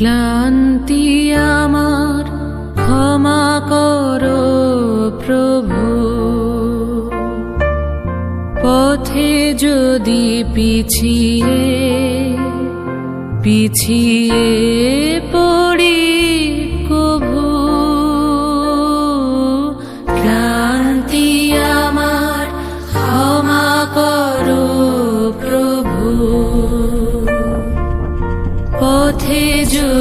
ক্লান্তি আমার ক্ষমা করো প্রভু। পথে যদি পিছিয়ে পিছিয়ে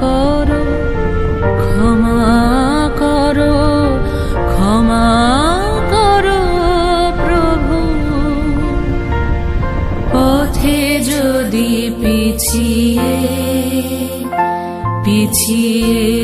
করো ক্ষমা করো ক্ষমা করো প্রভু। পথে যদি পিছিয়ে পিছিয়ে